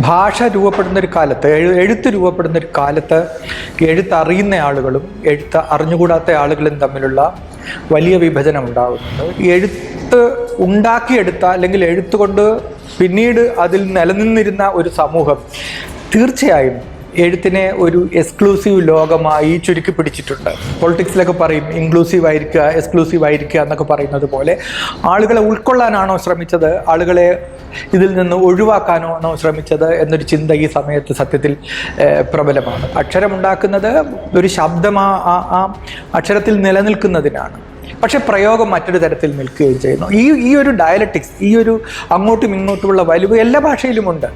ഭാഷ രൂപപ്പെടുന്ന ഒരു കാലത്ത് എഴു എഴുത്ത് രൂപപ്പെടുന്ന ഒരു കാലത്ത് എഴുത്ത് അറിയുന്ന ആളുകളും എഴുത്ത് അറിഞ്ഞുകൂടാത്ത ആളുകളും തമ്മിലുള്ള വലിയ വിഭജനം ഉണ്ടാകുന്നുണ്ട് എഴുത്ത് ഉണ്ടാക്കിയെടുത്ത അല്ലെങ്കിൽ എഴുത്തുകൊണ്ട് പിന്നീട് അതിൽ നിലനിന്നിരുന്ന ഒരു സമൂഹം തീർച്ചയായും എഴുത്തിനെ ഒരു എക്സ്ക്ലൂസീവ് ലോകമായി ചുരുക്കി പിടിച്ചിട്ടുണ്ട്. പൊളിറ്റിക്സിലൊക്കെ പറയും ഇൻക്ലൂസീവ് ആയിരിക്കുക എക്സ്ക്ലൂസീവ് ആയിരിക്കുക എന്നൊക്കെ പറയുന്നത് പോലെ. ആളുകളെ ഉൾക്കൊള്ളാനാണോ ശ്രമിച്ചത്? ആളുകളെ ഇതിൽ നിന്ന് ഒഴിവാക്കാനോ ആണോ ശ്രമിച്ചത്? എന്നൊരു ചിന്ത ഈ സമയത്ത് സത്യത്തിൽ പ്രബലമാണ്. അക്ഷരമുണ്ടാക്കുന്നത് ഒരു ശബ്ദം ആ ആ- ആ അക്ഷരത്തിൽ നിലനിൽക്കുന്നതിനാണ്. പക്ഷെ പ്രയോഗം മറ്റൊരു തരത്തിൽ നിൽക്കുകയും ചെയ്യുന്നു. ഈ ഈ ഒരു ഡയലറ്റിക്സ് ഈ ഒരു അങ്ങോട്ടും ഇങ്ങോട്ടുമുള്ള വലിവ് എല്ലാ ഭാഷയിലുമുണ്ട്.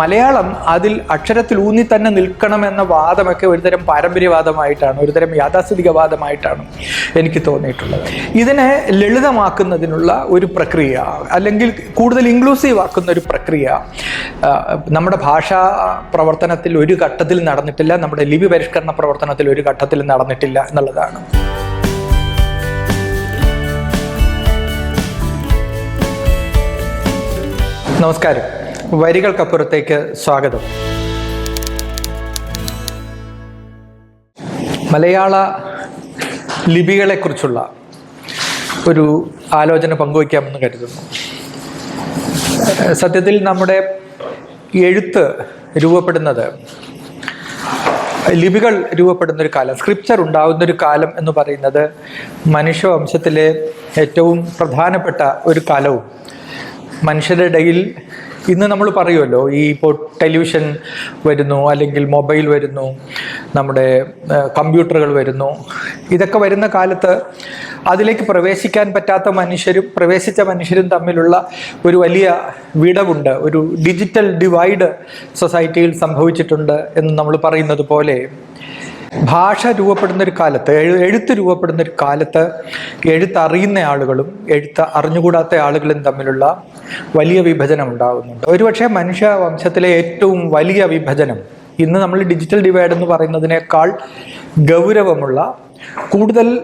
മലയാളം അതിൽ അക്ഷരത്തിൽ ഊന്നി തന്നെ നിൽക്കണമെന്ന വാദമൊക്കെ ഒരുതരം പാരമ്പര്യവാദമായിട്ടാണ് ഒരുതരം യാഥാസ്ഥിതികവാദമായിട്ടാണ് എനിക്ക് തോന്നിയിട്ടുള്ളത്. ഇതിനെ ലളിതമാക്കുന്നതിനുള്ള ഒരു പ്രക്രിയ അല്ലെങ്കിൽ കൂടുതൽ ഇൻക്ലൂസീവ് ആക്കുന്ന ഒരു പ്രക്രിയ നമ്മുടെ ഭാഷാ പ്രവർത്തനത്തിൽ ഒരു ഘട്ടത്തിൽ നടന്നിട്ടില്ല നമ്മുടെ ലിപി പരിഷ്കരണ പ്രവർത്തനത്തിൽ ഒരു ഘട്ടത്തിൽ നടന്നിട്ടില്ല എന്നുള്ളതാണ്. നമസ്കാരം. വരികൾക്കപ്പുറത്തേക്ക് സ്വാഗതം. മലയാള ലിപികളെക്കുറിച്ചുള്ള ഒരു ആലോചന പങ്കുവയ്ക്കാമെന്ന് കരുതുന്നു. സത്യത്തിൽ നമ്മുടെ എഴുത്ത് രൂപപ്പെടുന്നത് ലിപികൾ രൂപപ്പെടുന്ന ഒരു കാലം സ്ക്രിപ്ചർ ഉണ്ടാകുന്ന ഒരു കാലം എന്ന് പറയുന്നത് മനുഷ്യവംശത്തിലെ ഏറ്റവും പ്രധാനപ്പെട്ട ഒരു കാലവും മനുഷ്യരുടെ ഇടയിൽ ഇന്ന് നമ്മൾ പറയുമല്ലോ ഈ ഇപ്പോൾ ടെലിവിഷൻ വരുന്നു അല്ലെങ്കിൽ മൊബൈൽ വരുന്നു നമ്മുടെ കമ്പ്യൂട്ടറുകൾ വരുന്നു. ഇതൊക്കെ വരുന്ന കാലത്ത് അതിലേക്ക് പ്രവേശിക്കാൻ പറ്റാത്ത മനുഷ്യരും പ്രവേശിച്ച മനുഷ്യരും തമ്മിലുള്ള ഒരു വലിയ വിടവുണ്ട്. ഒരു ഡിജിറ്റൽ ഡിവൈഡ് സൊസൈറ്റിയിൽ സംഭവിച്ചിട്ടുണ്ട് എന്ന് നമ്മൾ പറയുന്നത് പോലെ. ഭാഷ രൂപപ്പെടുന്ന ഒരു കാലത്ത് എഴുത്ത് രൂപപ്പെടുന്ന ഒരു കാലത്ത് എഴുത്ത് അറിയുന്ന ആളുകളും എഴുത്ത് അറിഞ്ഞുകൂടാത്ത ആളുകളും തമ്മിലുള്ള വലിയ വിഭജനം ഉണ്ടാകുന്നുണ്ട്. ഒരുപക്ഷെ മനുഷ്യ വംശത്തിലെ ഏറ്റവും വലിയ വിഭജനം ഇന്ന് നമ്മൾ ഡിജിറ്റൽ ഡിവൈഡ് എന്ന് പറയുന്നതിനേക്കാൾ ഗൗരവമുള്ള കൂടുതൽ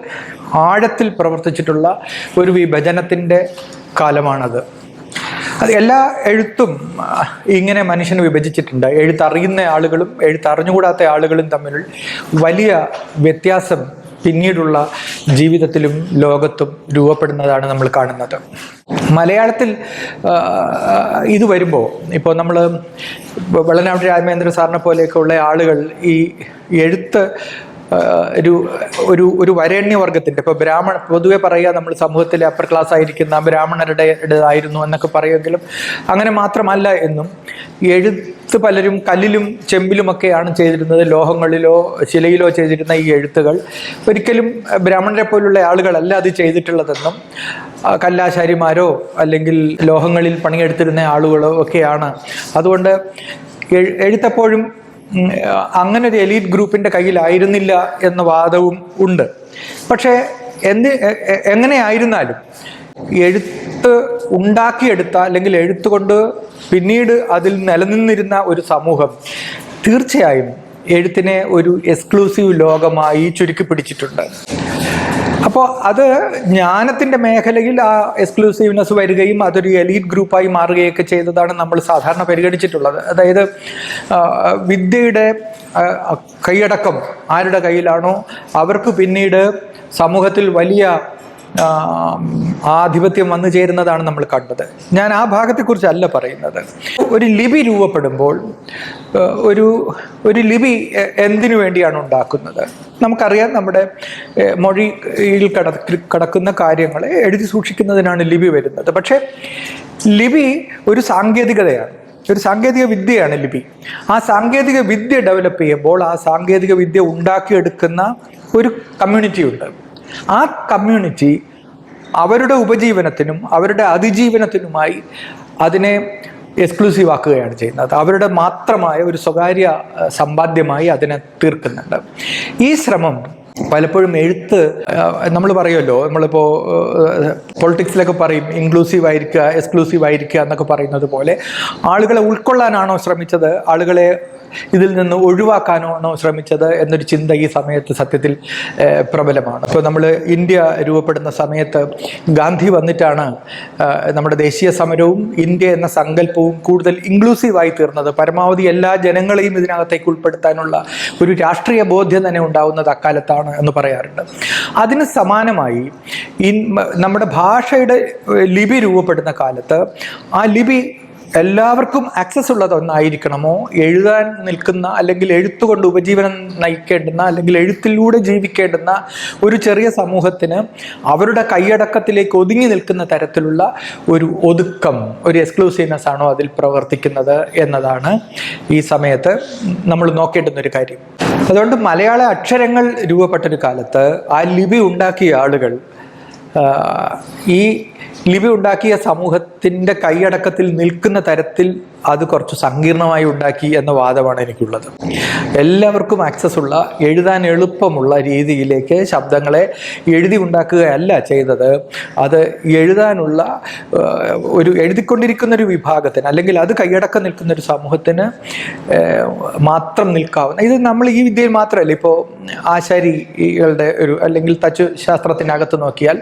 ആഴത്തിൽ പ്രവർത്തിച്ചിട്ടുള്ള ഒരു വിഭജനത്തിന്റെ കാലമാണത്. അത് എല്ലാ എഴുത്തും ഇങ്ങനെ മനുഷ്യന് വിഭജിച്ചിട്ടുണ്ട്. എഴുത്തറിയുന്ന ആളുകളും എഴുത്തറിഞ്ഞുകൂടാത്ത ആളുകളും തമ്മിൽ വലിയ വ്യത്യാസം പിന്നീടുള്ള ജീവിതത്തിലും ലോകത്തും രൂപപ്പെടുന്നതാണ് നമ്മൾ കാണുന്നത്. മലയാളത്തിൽ ഇത് വരുമ്പോൾ ഇപ്പോൾ നമ്മൾ വെള്ളനാട് രാമേന്ദ്ര സാറിനെ പോലെയൊക്കെ ഉള്ള ആളുകൾ ഈ എഴുത്ത് ഒരു ഒരു ഒരു വരേണ്യവർഗത്തിന്റെ ഇപ്പോൾ ബ്രാഹ്മണ പൊതുവെ പറയുക നമ്മൾ സമൂഹത്തിലെ അപ്പർ ക്ലാസ് ആയിരിക്കുന്ന ബ്രാഹ്മണരുടെ ആയിരുന്നു എന്നൊക്കെ പറയുമെങ്കിലും അങ്ങനെ മാത്രമല്ല എന്നും എഴുത്ത് പലരും കല്ലിലും ചെമ്പിലുമൊക്കെയാണ് ചെയ്തിരുന്നത്. ലോഹങ്ങളിലോ ശിലയിലോ ചെയ്തിരുന്ന ഈ എഴുത്തുകൾ. ഒരിക്കലും ബ്രാഹ്മണരെ പോലുള്ള ആളുകളല്ല അത് ചെയ്തിട്ടുള്ളതെന്നും കല്ലാശാരിമാരോ അല്ലെങ്കിൽ ലോഹങ്ങളിൽ പണിയെടുത്തിരുന്ന ആളുകളോ ഒക്കെയാണ്. അതുകൊണ്ട് എഴുത്തപ്പോഴും അങ്ങനെ ഒരു എലീറ്റ് ഗ്രൂപ്പിന്റെ കയ്യിലായിരുന്നില്ല എന്ന വാദവും ഉണ്ട്. പക്ഷേ എന്ത് എങ്ങനെയായിരുന്നാലും എഴുത്ത് ഉണ്ടാക്കിയെടുത്ത അല്ലെങ്കിൽ എഴുത്തുകൊണ്ട് പിന്നീട് അതിൽ നിലനിന്നിരുന്ന ഒരു സമൂഹം തീർച്ചയായും എഴുത്തിനെ ഒരു എക്സ്ക്ലൂസീവ് ലോകമായി ചുരുക്കി പിടിച്ചിട്ടുണ്ട്. അപ്പോൾ അത് ജ്ഞാനത്തിന്റെ മേഖലയിൽ ആ എക്സ്ക്ലൂസീവ്നെസ് വരികയും അതൊരു എലീറ്റ് ഗ്രൂപ്പായി മാറുകയൊക്കെ ചെയ്തതാണ് നമ്മൾ സാധാരണ പരിഗണിച്ചിട്ടുള്ളത്. അതായത് വിദ്യയുടെ കൈയടക്കം ആരുടെ കയ്യിലാണോ അവർക്ക് പിന്നീട് സമൂഹത്തിൽ വലിയ ആധിപത്യം വന്നു ചേരുന്നതാണ് നമ്മൾ കണ്ടത്. ഞാൻ ആ ഭാഗത്തെക്കുറിച്ചല്ല പറയുന്നത്. ഒരു ലിപി രൂപപ്പെടുമ്പോൾ ഒരു ഒരു ലിപി എന്തിനു വേണ്ടിയാണ് ഉണ്ടാക്കുന്നത്? നമുക്കറിയാം നമ്മുടെ മൊഴിയിൽ കട കിടക്കുന്ന കാര്യങ്ങളെ എഴുതി സൂക്ഷിക്കുന്നതിനാണ് ലിപി വരുന്നത്. പക്ഷേ ലിപി ഒരു സാങ്കേതികതയാണ്. ഒരു സാങ്കേതിക വിദ്യയാണ് ലിപി. ആ സാങ്കേതിക വിദ്യ ഡെവലപ്പ് ചെയ്യുമ്പോൾ ആ സാങ്കേതിക വിദ്യ ഉണ്ടാക്കിയെടുക്കുന്ന ഒരു കമ്മ്യൂണിറ്റി ഉണ്ട് ആ കമ്മ്യൂണിറ്റി അവരുടെ ഉപജീവനത്തിനും അവരുടെ അതിജീവനത്തിനുമായി അതിനെ എക്സ്ക്ലൂസീവ് ആക്കുകയാണ് ചെയ്യുന്നത്. അവരുടെ മാത്രമായ ഒരു സ്വകാര്യ സമ്പാദ്യമായി അതിനെ തീർക്കുന്നുണ്ട്. ഈ ശ്രമം പലപ്പോഴും എഴുത്ത് നമ്മൾ പറയുമല്ലോ നമ്മളിപ്പോൾ പൊളിറ്റിക്സിലൊക്കെ പറയും ഇൻക്ലൂസീവ് ആയിരിക്കുക എക്സ്ക്ലൂസീവ് ആയിരിക്കുക എന്നൊക്കെ പറയുന്നത് പോലെ ആളുകളെ ഉൾക്കൊള്ളാനാണോ ശ്രമിച്ചത്? ആളുകളെ ഇതിൽ നിന്ന് ഒഴിവാക്കാനാണോ ശ്രമിച്ചത്? എന്നൊരു ചിന്ത ഈ സമയത്ത് സത്യത്തിൽ പ്രബലമാണ്. ഇപ്പോൾ നമ്മൾ ഇന്ത്യ രൂപപ്പെടുന്ന സമയത്ത് ഗാന്ധി വന്നിട്ടാണ് നമ്മുടെ ദേശീയ സമരവും ഇന്ത്യ എന്ന സങ്കല്പവും കൂടുതൽ ഇൻക്ലൂസീവായി തീർന്നത്. പരമാവധി എല്ലാ ജനങ്ങളെയും ഇതിനകത്തേക്ക് ഉൾപ്പെടുത്താനുള്ള ഒരു രാഷ്ട്രീയ ബോധ്യം തന്നെ ഉണ്ടാവുന്നത് അക്കാലത്താണ്. എന്ന് പറയാറുണ്ട്. അതിന് സമാനമായി ഇൻ നമ്മുടെ ഭാഷയുടെ ലിപി രൂപപ്പെടുന്ന കാലത്ത് ആ ലിപി എല്ലാവർക്കും ആക്സസ് ഉള്ളത് ഒന്നായിരിക്കണമോ? എഴുതാൻ നിൽക്കുന്ന അല്ലെങ്കിൽ എഴുത്തുകൊണ്ട് ഉപജീവനം നയിക്കേണ്ടുന്ന അല്ലെങ്കിൽ എഴുത്തിലൂടെ ജീവിക്കേണ്ടുന്ന ഒരു ചെറിയ സമൂഹത്തിന് അവരുടെ കൈയടക്കത്തിലേക്ക് ഒതുങ്ങി നിൽക്കുന്ന തരത്തിലുള്ള ഒരു ഒതുക്കം ഒരു എക്സ്ക്ലൂസീവ്നെസ് ആണോ അതിൽ പ്രവർത്തിക്കുന്നത് എന്നതാണ് ഈ സമയത്ത് നമ്മൾ നോക്കേണ്ടുന്ന ഒരു കാര്യം. അതുകൊണ്ട് മലയാള അക്ഷരങ്ങൾ രൂപപ്പെട്ടൊരു കാലത്ത് ആ ലിപി ഉണ്ടാക്കിയ ആളുകൾ ഈ ലിപി ഉണ്ടാക്കിയ സമൂഹത്തിന്റെ കൈയടക്കത്തിൽ നിൽക്കുന്ന തരത്തിൽ അത് കുറച്ച് സങ്കീർണമായി ഉണ്ടാക്കി എന്ന വാദമാണ് എനിക്കുള്ളത്. എല്ലാവർക്കും ആക്സസ് ഉള്ള എഴുതാൻ എളുപ്പമുള്ള രീതിയിലേക്ക് ശബ്ദങ്ങളെ എഴുതി ഉണ്ടാക്കുകയല്ല ചെയ്തത്. അത് എഴുതാനുള്ള ഒരു എഴുതിക്കൊണ്ടിരിക്കുന്ന ഒരു വിഭാഗത്തിന് അല്ലെങ്കിൽ അത് കൈയടക്കം നിൽക്കുന്ന ഒരു സമൂഹത്തിന് മാത്രം നിൽക്കാവുന്ന ഇത് നമ്മൾ ഈ വിദ്യയിൽ മാത്രമല്ല ഇപ്പോൾ ആശാരികളുടെ ഒരു അല്ലെങ്കിൽ തച്ചു ശാസ്ത്രത്തിനകത്ത് നോക്കിയാൽ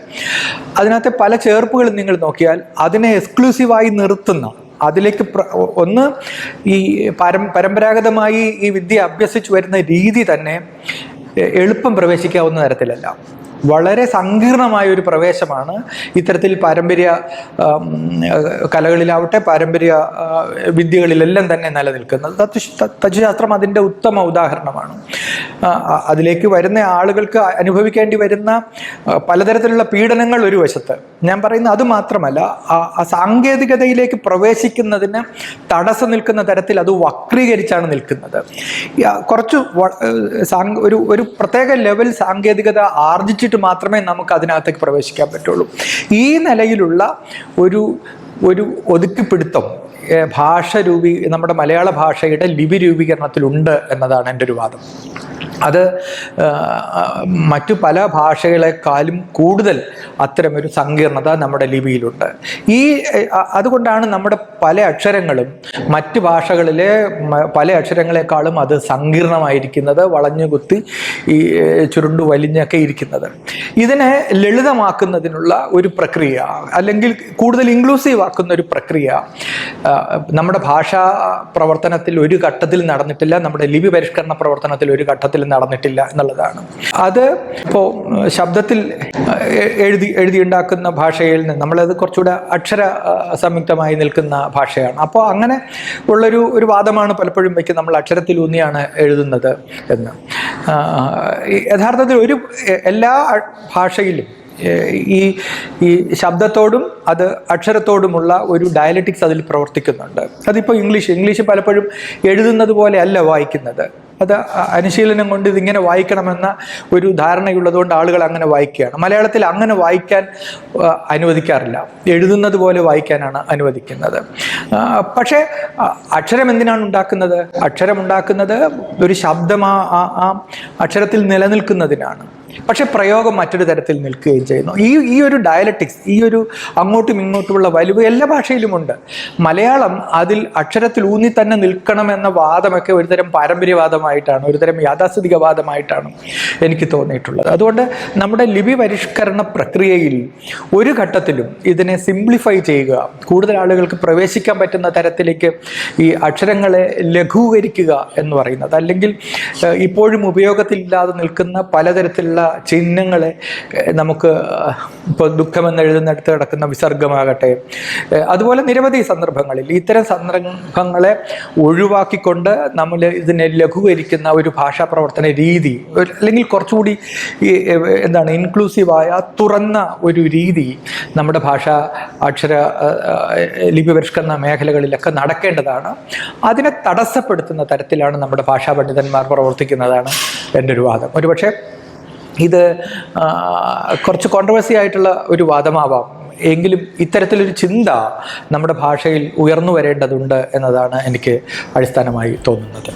അതിനകത്തെ പല ചേർപ്പുകളും നിങ്ങൾ നോക്കിയാൽ അതിനെ എക്സ്ക്ലൂസീവായി നിർത്തുന്ന അതിലേക്ക് ഒന്ന് ഈ പരം പരമ്പരാഗതമായി ഈ വിദ്യ അഭ്യസിച്ചു വരുന്ന രീതി തന്നെ എളുപ്പം പ്രവേശിക്കാവുന്ന തരത്തിലല്ല. വളരെ സങ്കീർണമായ ഒരു പ്രവേശമാണ്. ഇത്തരത്തിൽ പാരമ്പര്യ കലകളിലാവട്ടെ പാരമ്പര്യ വിദ്യകളിലെല്ലാം തന്നെ നിലനിൽക്കുന്നത്. തത്വ തത്വശാസ്ത്രം അതിന്റെ ഉത്തമ ഉദാഹരണമാണ്. അതിലേക്ക് വരുന്ന ആളുകൾക്ക് അനുഭവിക്കേണ്ടി വരുന്ന പലതരത്തിലുള്ള പീഡനങ്ങൾ ഒരു വശത്ത്. ഞാൻ പറയുന്ന അത് മാത്രമല്ല സാങ്കേതികതയിലേക്ക് പ്രവേശിക്കുന്നതിന് തടസ്സം നിൽക്കുന്ന തരത്തിൽ അത് വക്രീകരിച്ചാണ് നിൽക്കുന്നത്. കുറച്ച് ഒരു ഒരു പ്രത്യേക ലെവൽ സാങ്കേതികത ആർജിച്ചിട്ട് മാത്രമേ നമുക്ക് അതിനകത്തേക്ക് പ്രവേശിക്കാൻ പറ്റുള്ളൂ. ഈ നിലയിലുള്ള ഒരു ഒരു ഒതുക്കിപ്പിടുത്തം ഭാഷ രൂപീ നമ്മുടെ മലയാള ഭാഷയുടെ ലിപി രൂപീകരണത്തിലുണ്ട് എന്നതാണ് എന്റെ ഒരു വാദം. അത് മറ്റു പല ഭാഷകളെക്കാളും കൂടുതൽ അത്തരമൊരു സങ്കീർണത നമ്മുടെ ലിപിയിലുണ്ട്. ഈ അതുകൊണ്ടാണ് നമ്മുടെ പല അക്ഷരങ്ങളും മറ്റ് ഭാഷകളിലെ പല അക്ഷരങ്ങളെക്കാളും അത് സങ്കീർണമായിരിക്കുന്നത് വളഞ്ഞു കുത്തി ഈ ചുരുണ്ടു വലിഞ്ഞൊക്കെ ഇരിക്കുന്നത്. ഇതിനെ ലളിതമാക്കുന്നതിനുള്ള ഒരു പ്രക്രിയ അല്ലെങ്കിൽ കൂടുതൽ ഇൻക്ലൂസീവ് ആക്കുന്ന ഒരു പ്രക്രിയ നമ്മുടെ ഭാഷാ പ്രവർത്തനത്തിൽ ഒരു ഘട്ടത്തിൽ നടന്നിട്ടില്ല നമ്മുടെ ലിപി പരിഷ്കരണ പ്രവർത്തനത്തിൽ ഒരു ഘട്ടത്തിൽ നടന്നിട്ടില്ല എന്നുള്ളതാണ്. അത് ഇപ്പോൾ ശബ്ദത്തിൽ എഴുതി എഴുതിയുണ്ടാക്കുന്ന ഭാഷയിൽ നിന്ന് നമ്മളത് കുറച്ചുകൂടെ അക്ഷര സംയുക്തമായി നിൽക്കുന്ന ഭാഷയാണ്. അപ്പോൾ അങ്ങനെ ഉള്ളൊരു ഒരു വാദമാണ് പലപ്പോഴും വയ്ക്കുക നമ്മൾ അക്ഷരത്തിലൂന്നിയാണ് എഴുതുന്നത് എന്ന്. യഥാർത്ഥത്തിൽ ഒരു എല്ലാ ഭാഷയിലും ഈ ഈ ശബ്ദത്തോടും അത് അക്ഷരത്തോടുമുള്ള ഒരു ഡയലറ്റിക്സ് അതിൽ പ്രവർത്തിക്കുന്നുണ്ട്. അതിപ്പോൾ ഇംഗ്ലീഷ് ഇംഗ്ലീഷ് പലപ്പോഴും എഴുതുന്നത് പോലെ അല്ല വായിക്കുന്നത്. അത് അനുശീലനം കൊണ്ട് ഇതിങ്ങനെ വായിക്കണമെന്ന ഒരു ധാരണയുള്ളതുകൊണ്ട് ആളുകൾ അങ്ങനെ വായിക്കുകയാണ്. മലയാളത്തിൽ അങ്ങനെ വായിക്കാൻ അനുവദിക്കാറില്ല. എഴുതുന്നത് പോലെ വായിക്കാനാണ് അനുവദിക്കുന്നത്. പക്ഷേ അക്ഷരം എന്തിനാണ് ഉണ്ടാക്കുന്നത്? അക്ഷരം ഉണ്ടാക്കുന്നത് ഒരു ശബ്ദം ആ അക്ഷരത്തിൽ നിലനിൽക്കുന്നതിനാണ്. പക്ഷെ പ്രയോഗം മറ്റൊരു തരത്തിൽ നിൽക്കുകയും ചെയ്യുന്നു. ഈ ഈ ഒരു ഡയലറ്റിക്സ് ഈ ഒരു അങ്ങോട്ടും ഇങ്ങോട്ടുമുള്ള വലിവ് എല്ലാ ഭാഷയിലുമുണ്ട്. മലയാളം അതിൽ അക്ഷരത്തിൽ ഊന്നി തന്നെ നിൽക്കണമെന്ന വാദമൊക്കെ ഒരുതരം പാരമ്പര്യവാദമായിട്ടാണ് ഒരുതരം യാഥാസ്ഥിതികവാദമായിട്ടാണ് എനിക്ക് തോന്നിയിട്ടുള്ളത്. അതുകൊണ്ട് നമ്മുടെ ലിപി പരിഷ്കരണ പ്രക്രിയയിൽ ഒരു ഘട്ടത്തിലും ഇതിനെ സിംപ്ലിഫൈ ചെയ്യുക കൂടുതൽ ആളുകൾക്ക് പ്രവേശിക്കാൻ പറ്റുന്ന തരത്തിലേക്ക് ഈ അക്ഷരങ്ങളെ ലഘൂകരിക്കുക എന്ന് പറയുന്നത് അല്ലെങ്കിൽ ഇപ്പോഴും ഉപയോഗത്തിലില്ലാതെ നിൽക്കുന്ന പലതരത്തിലുള്ള ചിഹ്നങ്ങളെ ഏഹ്, നമുക്ക് ഇപ്പോൾ ദുഃഖമെന്ന് എഴുതുന്നിടത്ത് കിടക്കുന്ന വിസർഗമാകട്ടെ. അതുപോലെ നിരവധി സന്ദർഭങ്ങളിൽ ഇത്തരം സന്ദർഭങ്ങളെ ഒഴിവാക്കിക്കൊണ്ട് നമ്മൾ ഇതിനെ ലഘൂകരിക്കുന്ന ഒരു ഭാഷാ പ്രവർത്തന രീതി അല്ലെങ്കിൽ കുറച്ചുകൂടി എന്താണ് ഇൻക്ലൂസീവായ തുറന്ന ഒരു രീതി നമ്മുടെ ഭാഷ അക്ഷര ലിപിപരിഷ്കരണ ലിപി പരിഷ്കരണ മേഖലകളിലൊക്കെ നടക്കേണ്ടതാണ്. അതിനെ തടസ്സപ്പെടുത്തുന്ന തരത്തിലാണ് നമ്മുടെ ഭാഷാ പണ്ഡിതന്മാർ പ്രവർത്തിക്കുന്നതാണ് എന്റെ ഒരു വാദം. ഒരുപക്ഷെ ഇത് കുറച്ച് കോൺട്രവേഴ്സി ആയിട്ടുള്ള ഒരു വാദമാവാം. എങ്കിലും ഇത്തരത്തിലൊരു ചിന്ത നമ്മുടെ ഭാഷയിൽ ഉയർന്നു വരേണ്ടതുണ്ട് എന്നതാണ് എനിക്ക് അടിസ്ഥാനമായി തോന്നുന്നത്.